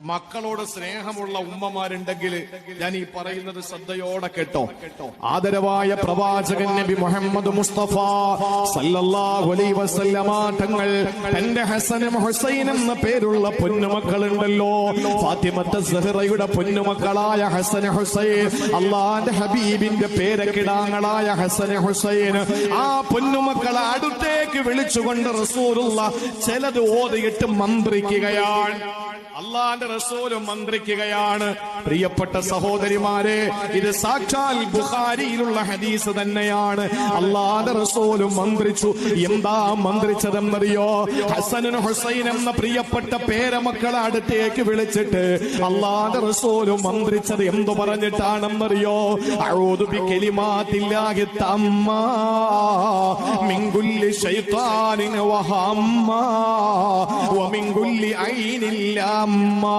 മക്കളോട് സ്നേഹമുള്ള ഉമ്മമാരുണ്ടെങ്കിൽ ഞാൻ ഈ പറയുന്നത് ശ്രദ്ധയോടെ കേട്ടോ. ആദരവായ പ്രവാചകൻ നബി മുഹമ്മദ് മുസ്തഫ സല്ലല്ലാഹു അലൈഹി വസല്ലമ തങ്ങൾ തന്റെ ഹസനും ഹുസൈൻ എന്ന പേരുള്ള പൊന്നുമക്കളുണ്ടല്ലോ. ഫാത്തിമത്ത് സഹറയുടെ പൊന്നുമക്കളായ ഹസൻ ഹുസൈൻ അള്ളാന്റെ ഹബീബിന്റെ പേരക്കിടാങ്ങളായ ഹസൻ ഹുസൈൻ ആ പൊന്നുമക്കളെ അടുത്തേക്ക് വിളിച്ചുകൊണ്ട് റസൂലുള്ള ചിലത് ഓതിയിട്ട് മന്ത്രിക്കുകയാണ്. അള്ളാന്റെ റസൂൽ മന്ത്രിക്കുകയാണ്. പ്രിയപ്പെട്ട സഹോദരിമാരെ ഇത് സാക്ഷാൽ ബുഹാരിയിലുള്ള ഹദീസ് തന്നെയാണ്. അള്ളാന്റെ റസൂൽ മന്ത്രിച്ചു. എന്താ മന്ത്രിച്ചതെന്നറിയോ? ഹസനൻ ഹുസൈൻ എന്ന പ്രിയപ്പെട്ട പേരമക്കളെ അടുത്തേക്ക് വിളിച്ചിട്ട് അള്ളാന്റെ റസൂൽ മന്ത്രിച്ചത് എന്തു പറഞ്ഞിട്ടാണെന്നറിയോ? അഴോതുപി ബി കലിമാത്തില്ലാഹി തമ്മാ മിൻ ശൈത്താനിൻ വഹമ്മാ. വമിൻ കുല്ലി ഐനിൻ ലാമ്മാ